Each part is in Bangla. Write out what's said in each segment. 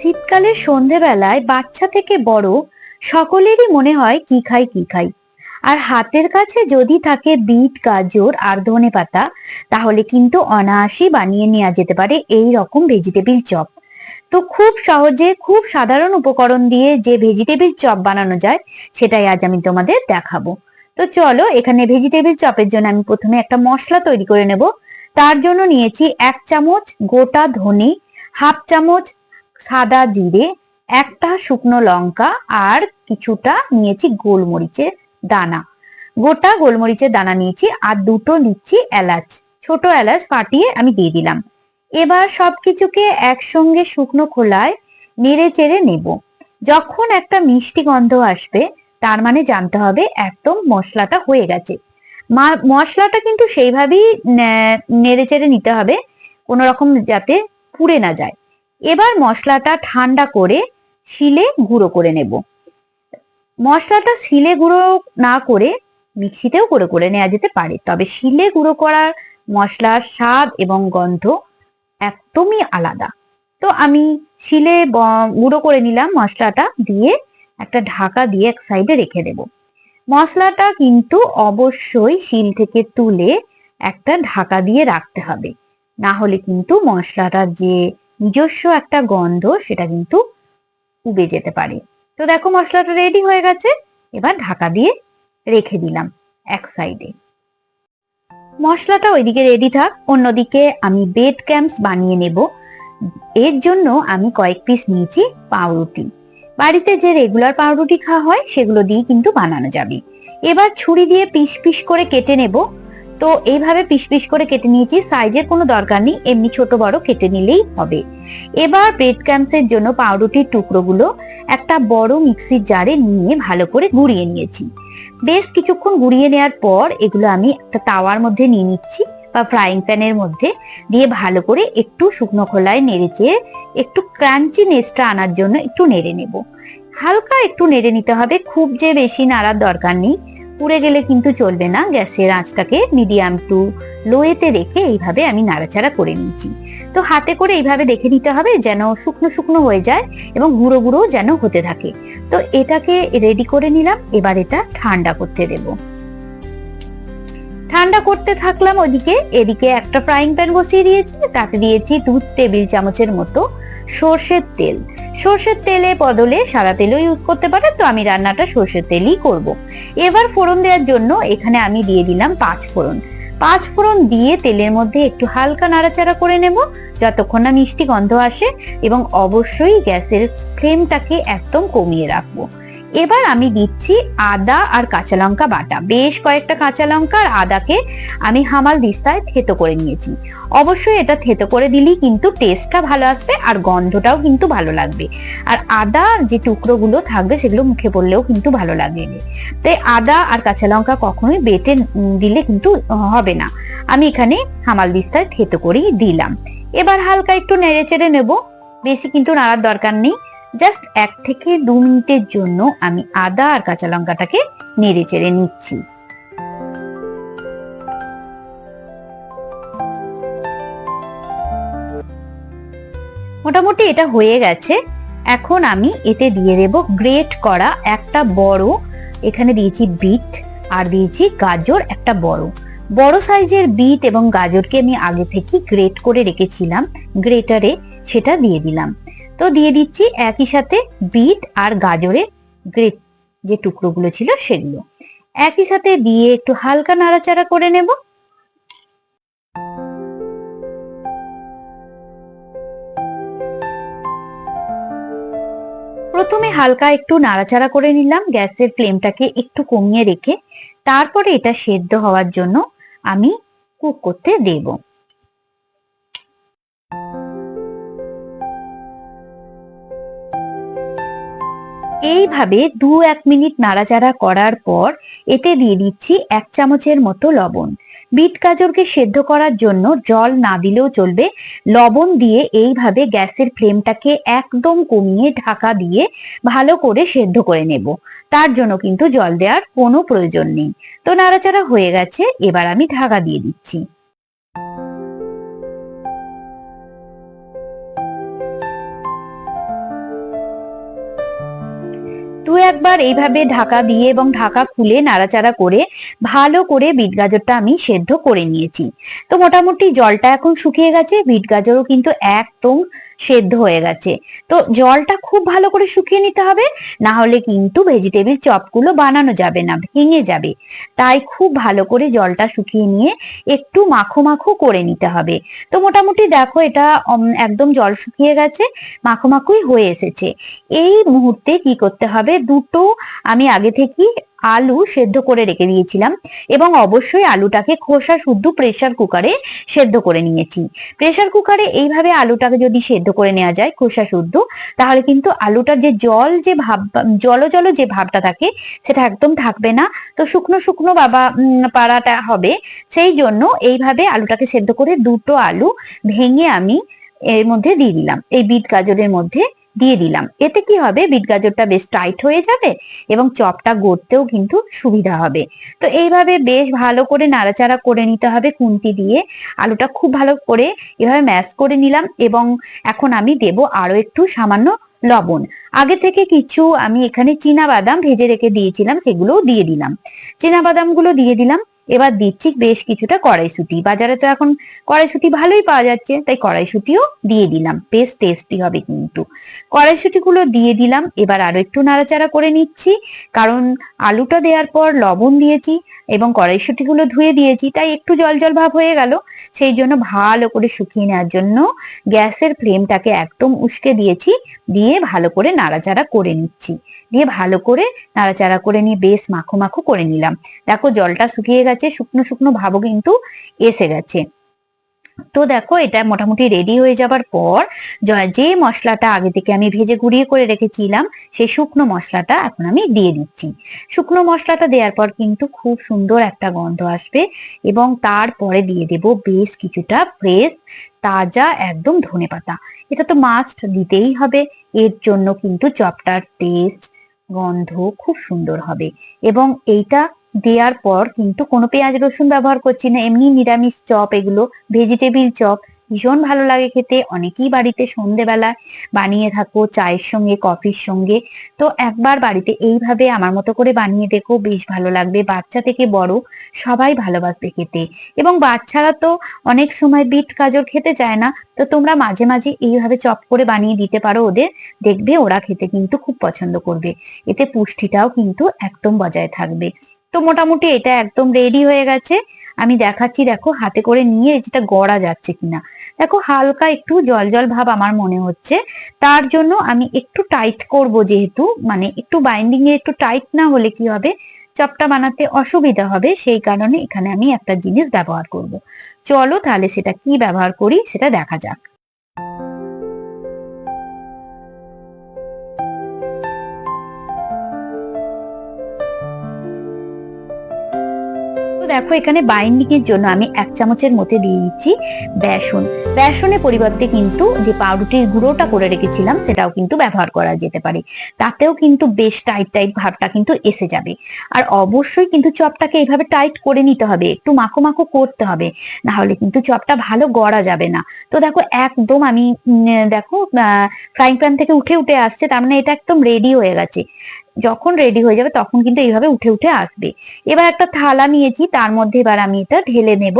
শীতকালের সন্ধেবেলায় বাচ্চা থেকে বড় সকলেরই মনে হয় কি খাই কি খাই। আর হাতের কাছে যদি থাকে বিট, গাজর, আর ধনে পাতা, তাহলে কিন্তু অনায়াসই বানিয়ে নেওয়া যেতে পারে এই রকম ভেজিটেবিল চপ। তো খুব সহজে, খুব সাধারণ উপকরণ দিয়ে যে ভেজিটেবিল চপ বানানো যায়, সেটাই আজ আমি তোমাদের দেখাবো। তো চলো, এখানে ভেজিটেবিল চপের জন্য আমি প্রথমে একটা মশলা তৈরি করে নেব। তার জন্য নিয়েছি এক চামচ গোটা ধনে, হাফ চামচ সাদা জিরে, একটা শুকনো লঙ্কা আর কিছুটা নিয়েছি গোলমরিচের দানা। গোটা গোলমরিচের দানা নিয়েছি আর দুটো নিচ্ছি এলাচ। ছোট এলাচ ফাটিয়ে আমি দিয়ে দিলাম। এবার সবকিছুকে একসঙ্গে শুকনো খোলায় নেড়ে চেড়ে নেব। যখন একটা মিষ্টি গন্ধ আসবে, তার মানে জানতে হবে একদম মশলাটা হয়ে গেছে। মশলাটা কিন্তু সেইভাবেই নেড়ে চেড়ে নিতে হবে, কোনো রকম যাতে পুড়ে না যায়। এবার মশলাটা ঠান্ডা করে শিলে গুঁড়ো করে নেব। মশলাটা শিলে গুঁড়ো না করে মিক্সিতেও গুঁড়ো করে নেওয়া যেতে পারে, তবে শিলে গুঁড়ো করার মশলার স্বাদ এবং গন্ধ একদমই আলাদা। তো আমি শিলে গুঁড়ো করে নিলাম মশলাটা, দিয়ে একটা ঢাকা দিয়ে এক সাইডে রেখে দেব। মশলাটা কিন্তু অবশ্যই শিল থেকে তুলে একটা ঢাকা দিয়ে রাখতে হবে। না হলে কিন্তু মশলাটার যে নিজস্ব একটা গন্ধ সেটা কিন্তু উবে যেতে পারে। তো দেখো মশলাটা রেডি হয়ে গেছে, এবার ঢাকা দিয়ে রেখে দিলাম এক সাইডে মশলাটা ওইদিকে রেডি থাক, অন্যদিকে আমি বেড ক্যাম্পস বানিয়ে নেব। এর জন্য আমি কয়েক পিস নিয়েছি পাউরুটি। বাড়িতে যে রেগুলার পাউরুটি খাওয়া হয়, সেগুলো দিয়ে কিন্তু বানানো যাবে। এবার ছুরি দিয়ে পিস পিস করে কেটে নেব। তো এইভাবে পিস পিস করে কেটে নিয়েছি। সাইজের কোনো দরকার নেই, এমনি ছোট বড় কেটে নিলেই হবে। এবার ব্রেড ক্যাম্পসের জন্য পাউরুটির টুকরোগুলো একটা বড় মিক্সির জারে নিয়ে ভালো করে গুঁড়িয়ে নিয়েছি। বেশ কিছুক্ষণ গুঁড়িয়ে নেওয়ার পর এগুলো আমি একটা তাওয়ার মধ্যে নিয়ে নিচ্ছি বা ফ্রাইং প্যানের মধ্যে দিয়ে ভালো করে একটু শুকনো খোলায় নেড়ে চেয়ে একটু ক্রাঞ্চি নেসটা আনার জন্য একটু নেড়ে নেব। হালকা একটু নেড়ে নিতে হবে, খুব যে বেশি নাড়ার দরকার নেই। পুড়ে গেলে কিন্তু চলবে না। গ্যাসের আঁচটাকে মিডিয়াম টু লোয়েতে রেখে এইভাবে আমি নাড়াচাড়া করে নিচ্ছি তো হাতে করে এইভাবে দেখে নিতে হবে যেন শুকনো শুকনো হয়ে যায় এবং গুঁড়ো গুঁড়ো যেন হতে থাকে। তো এটাকে রেডি করে নিলাম। এবার এটা ঠান্ডা করতে দেব। ঠান্ডা করতে থাকলাম ওদিকে। এদিকে একটা ফ্রাইং প্যান বসিয়ে দিয়েছি, তাতে দিয়েছি দু টেবিল চামচের মতো সর্ষের তেল। সর্ষের তেলে বদলে সাদা তেলও ইউজ করতে পারে তো আমি রান্নাটা সর্ষের তেলই করব। এবার ফোড়ন দেওয়ার জন্য এখানে আমি দিয়ে দিলাম পাঁচ ফোড়ন। পাঁচ ফোড়ন দিয়ে তেলের মধ্যে একটু হালকা নাড়াচাড়া করে নেব, যতক্ষণ না মিষ্টি গন্ধ আসে, এবং অবশ্যই গ্যাসের ফ্লেমটাকে একদম কমিয়ে রাখব। এবার আমি দিচ্ছি আদা আর কাঁচা লঙ্কা বাটা। বেশ কয়েকটা কাঁচা লঙ্কা আর আদাকে আমি হামাল দিস্তায় থেতো করে নিয়েছি। অবশ্যই এটা থেতো করে দিলেই কিন্তু টেস্টটা ভালো আসবে আর গন্ধটাও কিন্তু ভালো লাগবে। আর আদা যে টুকরোগুলো থাকবে সেগুলো মুখে পড়লেও কিন্তু ভালো লাগবে তাই আদা আর কাঁচা লঙ্কা কখনোই বেটে দিলে কিন্তু হবে না। আমি এখানে হামাল দিস্তায় থেতো করেই দিলাম। এবার হালকা একটু নেড়ে চেড়ে নেব। বেশি কিন্তু নাড়ার দরকার নেই। জাস্ট এক থেকে দু মিনিটের জন্য আমি আদা আর কাঁচা লঙ্কাটাকে নেড়ে চেড়ে নিচ্ছি। মোটামুটি এটা হয়ে গেছে। এখন আমি এতে দিয়ে দেব গ্রেট করা একটা বড়, এখানে দিয়েছি বিট আর দিয়েছি গাজর একটা বড়। বড় সাইজের বিট এবং গাজরকে আমি আগে থেকে গ্রেট করে রেখেছিলাম, গ্রেটারে সেটা দিয়ে দিলাম। তো দিয়ে দিচ্ছি একই সাথে বিট আর গাজরের গ্রেট যে টুকরোগুলো ছিল সেগুলো। একই সাথে দিয়ে একটু হালকা নাড়াচাড়া করে নেব। প্রথমে হালকা একটু নাড়াচাড়া করে নিলাম, গ্যাসের ফ্লেমটাকে একটু কমিয়ে রেখে। তারপরে এটা সেদ্ধ হওয়ার জন্য আমি কুক করতে দেবো। এইভাবে দু এক মিনিট নাড়াচাড়া করার পর এতে দিয়ে দিচ্ছি এক চামচের মতো লবণ। বিট গাজরকে সেদ্ধ করার জন্য জল না দিলেও চলবে। লবণ দিয়ে এইভাবে গ্যাসের ফ্লেমটাকে একদম কমিয়ে ঢাকা দিয়ে ভালো করে সেদ্ধ করে নেব। তার জন্য কিন্তু জল দেওয়ার কোনো প্রয়োজন নেই। তো নাড়াচাড়া হয়ে গেছে, এবার আমি ঢাকা দিয়ে দিচ্ছি। একবার এইভাবে ঢাকা দিয়ে এবং ঢাকা খুলে নাড়াচাড়া করে ভালো করে বিট গাজরটা আমি সেদ্ধ করে নিয়েছি। তো মোটামুটি জলটা এখন শুকিয়ে গেছে, বিট গাজরও কিন্তু একদম সেদ্ধ হয়ে গেছে। তো জলটা খুব ভালো করে শুকিয়ে নিতে হবে, না হলে কিন্তু ভেজিটেবিল চপগুলো বানানো যাবে না, ভেঙে যাবে। তাই খুব ভালো করে জলটা শুকিয়ে নিয়ে একটু মাখো মাখো করে নিতে হবে। তো মোটামুটি দেখো এটা একদম জল শুকিয়ে গেছে, মাখো মাখোই হয়ে এসেছে। এই মুহূর্তে কি করতে হবে, দুটো আমি আগে থেকেই আলু সেদ্ধ করে রেখে দিয়েছিলাম এবং অবশ্যই আলুটাকে খোসা শুদ্ধ প্রেসার কুকারে সেদ্ধ করে নিয়েছি। প্রেসার কুকারে এইভাবে আলুটাকে যদি সেদ্ধ করে নেওয়া যায় খোসা শুদ্ধ, তাহলে কিন্তু আলুটার যে জল যে ভাব জল জল যে ভাবটা থাকে সেটা একদম থাকবে না। তো শুকনো শুকনো বাবা পাড়াটা হবে। সেই জন্য এইভাবে আলুটাকে সেদ্ধ করে দুটো আলু ভেঙে আমি এর মধ্যে দিয়ে দিলাম। এই বিট গাজরের মধ্যে দিয়ে দিলাম। এতে কি হবে? বিট গাজরটা বেশ টাইট হয়ে যাবে এবং চপটা গড়তেও কিন্তু সুবিধা হবে। তো এইভাবে বেশ ভালো করে নাড়াচাড়া করে নিতে হবে খুন্তি দিয়ে। আলুটা খুব ভালো করে এভাবে ম্যাশ করে নিলাম এবং এখন আমি দেব আরও একটু সামান্য লবণ। আগে থেকে কিছু আমি এখানে চীনা বাদাম ভেজে রেখে দিয়েছিলাম, সেগুলোও দিয়ে দিলাম। চীনা বাদামগুলো দিয়ে দিলাম। এবার দিচ্ছি বেশ কিছুটা কড়াইশুটি। বাজারে তো এখন কড়াইশুটি ভালোই পাওয়া যাচ্ছে, তাই কড়াইশুটিও দিয়ে দিলাম। বেশ টেস্টি হবে কিন্তু। কড়াইশুটি গুলো দিয়ে দিলাম, এবার আরও একটু নাড়াচাড়া করে নিচ্ছি। কারণ আলুটা দেওয়ার পর লবণ দিয়েছি এবং কড়াইশুটি গুলো ধুয়ে দিয়েছি, তাই একটু জল জল ভাব হয়ে গেল। সেই জন্য ভালো করে শুকিয়ে নেওয়ার জন্য গ্যাসের ফ্লেমটাকে একদম উস্কে দিয়েছি, দিয়ে ভালো করে নাড়াচাড়া করে নিচ্ছি। দিয়ে ভালো করে নাড়াচাড়া করে নিয়ে বেশ মাখো মাখো করে নিলাম। দেখো জলটা শুকিয়ে গেছে, শুকনো শুকনো ভাবও কিন্তু এসে গেছে। তো দেখো, এটা মোটামুটি রেডি হয়ে যাবার পর যে মশলাটা আগে থেকে আমি ভেজে গুঁড়িয়ে করে রেখেছিলাম, সেই শুকনো মশলাটা এখন আমি দিয়ে দিচ্ছি। শুকনো মশলাটা দেওয়ার পর কিন্তু খুব সুন্দর একটা গন্ধ আসবে এবং তারপরে দিয়ে দেব বেশ কিছুটা ফ্রেশ তাজা একদম ধনেপাতা এটা তো মাস্ট দিতেই হবে, এর জন্য কিন্তু চপটার টেস্ট গন্ধ খুব সুন্দর হবে। এবং এইটা দেওয়ার পর কিন্তু কোনো পেঁয়াজ রসুন ব্যবহার করছি না, এমনি নিরামিষ চপ, এগুলো ভেজিটেবিল চপ। ভীষণ ভালো লাগে খেতে, অনেকেই বাড়িতে সন্ধেবেলায় বানিয়ে থাকো, চায়ের সঙ্গে, কফির সঙ্গে। তো একবার বাড়িতে এইভাবে আমার মতো করে বানিয়ে দেখো, বেশ ভালো লাগবে। বাচ্চা থেকে বড় সবাই ভালোবাসবে খেতে। এবং বাচ্চারা তো অনেক সময় বিট গাজর খেতে চায় না, তো তোমরা মাঝে মাঝে এইভাবে চপ করে বানিয়ে দিতে পারো ওদের। দেখবে ওরা খেতে কিন্তু খুব পছন্দ করবে। এতে পুষ্টিটাও কিন্তু একদম বজায় থাকবে। তো মোটামুটি এটা একদম রেডি হয়ে গেছে। আমি দেখাচ্ছি, দেখো, হাতে করে নিয়ে যেটা গড়া যাচ্ছে কিনা। দেখো, হালকা একটু জল জল ভাব আমার মনে হচ্ছে। তার জন্য আমি একটু টাইট করব যেহেতু মানে একটু বাইন্ডিং এ একটু টাইট না হলে কি হবে? চপটা বানাতে অসুবিধা হবে, সেই কারণে এখানে আমি একটা জিনিস ব্যবহার করব। চলো তাহলে সেটা কি ব্যবহার করি, সেটা দেখা যাক। দেখো, এখানে বাইন্ডিং এর জন্য আমি এক চামচের মধ্যে দিয়ে দিচ্ছি বেসন। বেসনের পরিবর্তে কিন্তু যে পাউরুটির গুঁড়োটা করে রেখেছিলাম, সেটাও কিন্তু ব্যবহার করা যেতে পারে। তাতেও কিন্তু বেশ টাইট টাইট ভাবটা কিন্তু এসে যাবে। আর অবশ্যই কিন্তু চপটাকে এইভাবে টাইট করে নিতে হবে, একটু মাখো মাখো করতে হবে না হলে কিন্তু চপটা ভালো গড়া যাবে না। তো দেখো, একদম আমি দেখো ফ্রাইং প্যান থেকে উঠে উঠে আসছে, তার মানে এটা একদম রেডি হয়ে গেছে। যখন রেডি হয়ে যাবে তখন কিন্তু এইভাবে উঠে উঠে আসবে। এবার একটা থালা নিয়েছি, তার মধ্যে এবার আমি এটা ঢেলে নেব,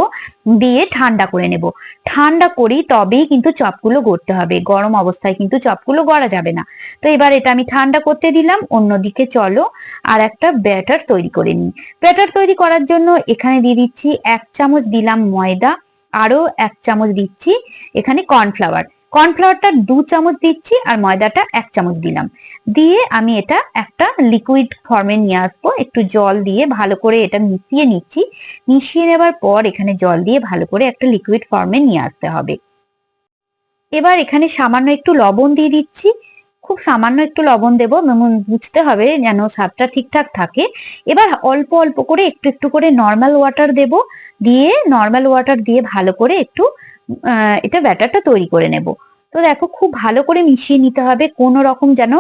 দিয়ে ঠান্ডা করে নেব। ঠান্ডা করি তবেই কিন্তু চপগুলো গড়তে হবে। গরম অবস্থায় কিন্তু চপগুলো গড়া যাবে না। তো এবার এটা আমি ঠান্ডা করতে দিলাম, অন্যদিকে চলো আর একটা ব্যাটার তৈরি করে নিই। ব্যাটার তৈরি করার জন্য এখানে দিয়ে দিচ্ছি এক চামচ দিলাম ময়দা আরও এক চামচ দিচ্ছি এখানে কর্নফ্লাওয়ার। কর্নফ্লাওয়ারটা দু চামচ দিচ্ছি আর ময়দাটা এক চামচ দিলাম। দিয়ে আমি এটা একটা লিকুইড ফর্মে নিয়ে আসব। একটু জল দিয়ে ভালো করে এটা মিশিয়ে নিচ্ছি। মিশিয়ে নেবার পর এখানে জল দিয়ে ভালো করে একটা লিকুইড ফর্মে নিয়ে আসতে হবে। এবার এখানে সামান্য একটু লবণ দিয়ে দিচ্ছি। খুব সামান্য একটু লবণ দেবো। বুঝতে হবে যেন স্বাদটা ঠিকঠাক থাকে। এবার অল্প অল্প করে একটু একটু করে নর্মাল ওয়াটার দেব। দিয়ে নর্মাল ওয়াটার দিয়ে ভালো করে একটু এটা ব্যাটারটা তৈরি করে নেব। তো দেখো, খুব ভালো করে মিশিয়ে নিতে হবে। কোনো রকম যেন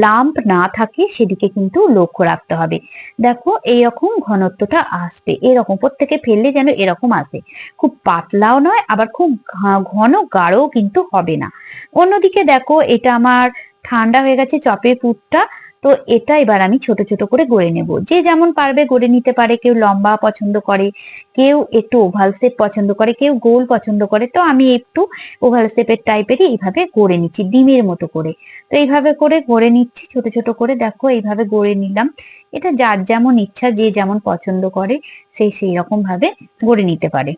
লাম্প না থাকে, সেদিকে কিন্তু লক্ষ্য রাখতে হবে। দেখো, এইরকম ঘনত্বটা আসবে। এরকম, প্রত্যেকে ফেললে যেন এরকম আসে। খুব পাতলাও নয়, আবার খুব ঘন গাঢ়ও কিন্তু হবে না। অন্যদিকে দেখো, এটা আমার ঠান্ডা হয়ে গেছে চপের পুরটা। তো এটা এবার আমি ছোট ছোট করে গড়ে নেব। যে যেমন পারবে গড়ে নিতে পারে, কেউ লম্বা পছন্দ করে, কেউ একটু ওভাল শেপ পছন্দ করে, কেউ গোল পছন্দ করে, তো আমি একটু ওভাল শেপের টাইপেরই এইভাবে গড়ে নিচ্ছি, ডিমের মতো করে। তো এইভাবে করে গড়ে নিচ্ছি, ছোট ছোট করে দেখো এইভাবে গড়ে নিলাম। এটা যার যেমন ইচ্ছা, যে যেমন পছন্দ করে সেই সেই রকম ভাবে গড়ে নিতে পারে।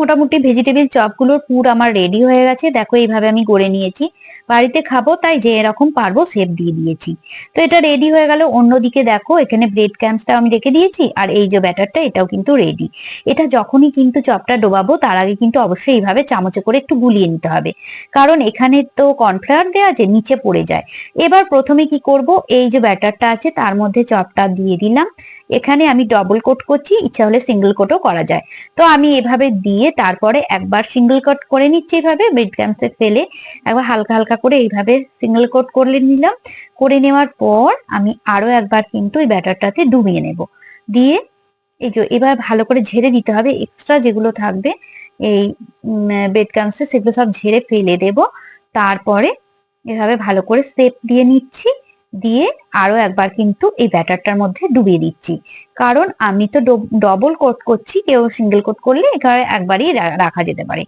মোটামুটি ভেজিটেবিল চপগুলোর পুর আমার রেডি হয়ে গেছে। দেখো, এইভাবে আমি গড়ে নিয়েছি। বাড়িতে খাব, তাই যে এরকম পারব শেপ দিয়ে দিয়েছি। তো এটা রেডি হয়ে গেল। অন্যদিকে দেখো, এখানে ব্রেড ক্যাম্পসটা আমি রেখে দিয়েছি, আর এই যে ব্যাটারটা এটাও কিন্তু রেডি এটা যখনই কিন্তু চপটা ডোবাবো, তার আগে কিন্তু অবশ্যই এইভাবে চামচে করে একটু গুলিয়ে নিতে হবে। কারণ এখানে তো কর্নফ্লাওয়ার দেওয়া আছে, নিচে পড়ে যায়। এবার প্রথমে কি করব, এই যে ব্যাটারটা আছে, তার মধ্যে চপটা দিয়ে দিলাম। এখানে আমি ডবল কোট করছি, ইচ্ছা হলে সিঙ্গেল কোটও করা যায়। তো আমি এভাবে দিয়ে তারপরে একবার সিঙ্গেল কোট করে নিচ্ছি এইভাবে ব্রেড ক্যাম্পসে ফেলে একবার হালকা হালকা করে এইভাবে সিঙ্গেল কোট করে নিলাম। করে নেওয়ার পর আমি আরও একবার কিন্তু এই ব্যাটারটাতে ডুবিয়ে নেব। দিয়ে এই যে এবার ভালো করে ঝেড়ে দিতে হবে এক্সট্রা যেগুলো থাকবে, এই ব্রেড ক্যাম্পসে সেগুলো সব ঝেড়ে ফেলে দেব। তারপরে এভাবে ভালো করে সেপ দিয়ে নিচ্ছি। দিয়ে আরও একবার কিন্তু এই ব্যাটারটার মধ্যে ডুবিয়ে দিচ্ছি। কারণ আমি তো ডবল কোট করছি, কেউ সিঙ্গেল কোট করলে এখানে একবারই রাখা যেতে পারে।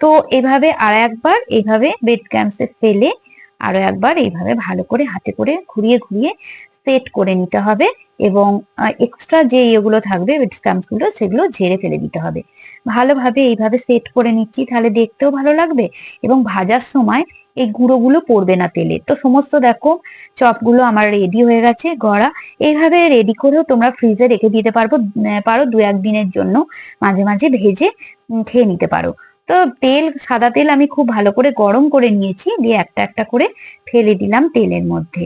তো এভাবে আর একবার এভাবে বেড ক্যাম্পসে ফেলে আরও একবার এইভাবে ভালো করে হাতে করে ঘুরিয়ে ঘুরিয়ে সেট করে নিতে হবে এবং এক্সট্রা যে ইয়েগুলো থাকবে বেডগুলো সেগুলো ঝেড়ে ফেলে দিতে হবে। ভালোভাবে এইভাবে সেট করে নিচ্ছি, তাহলে দেখতেও ভালো লাগবে এবং ভাজার সময় এই গুঁড়োগুলো পড়বে না তেলে। তো সমস্ত দেখো, চপগুলো আমার রেডি হয়ে গেছে, গড়া। এইভাবে রেডি করেও তোমরা ফ্রিজে রেখে দিতে পারব পারো দু একদিনের জন্য। মাঝে মাঝে ভেজে খেয়ে নিতে পারো। তো তেল, সাদা তেল আমি খুব ভালো করে গরম করে নিয়েছি, দিয়ে একটা একটা করে ফেলে দিলাম তেলের মধ্যে।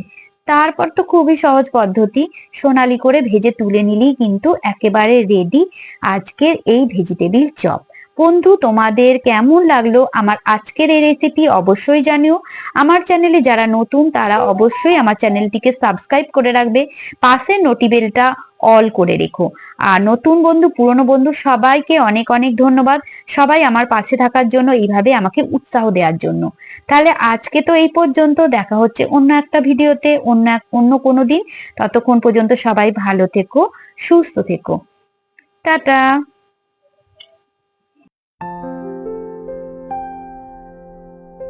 তারপর তো খুবই সহজ পদ্ধতি। সোনালি করে ভেজে তুলে নিলেই কিন্তু একেবারে রেডি আজকের এই ভেজিটেবিল চপ। বন্ধু, তোমাদের কেমন লাগল আমার আজকের এই রেসিপি অবশ্যই জানিও। আমার চ্যানেলে যারা নতুন, তারা অবশ্যই আমার চ্যানেলটিকে সাবস্ক্রাইব করে রাখবে। পাশের নোটিবেলটা অল করে রেখো। আর নতুন বন্ধু, পুরনো বন্ধু, সবাইকে অনেক অনেক ধন্যবাদ। সবাই আমার পাশে থাকার জন্য, এইভাবে আমাকে উৎসাহ দেওয়ার জন্য। তাহলে আজকে তো এই পর্যন্ত, দেখা হচ্ছে অন্য একটা ভিডিওতে, অন্য অন্য কোনো দিন। ততক্ষণ পর্যন্ত সবাই ভালো থেকো, সুস্থ থেকো। টাটা!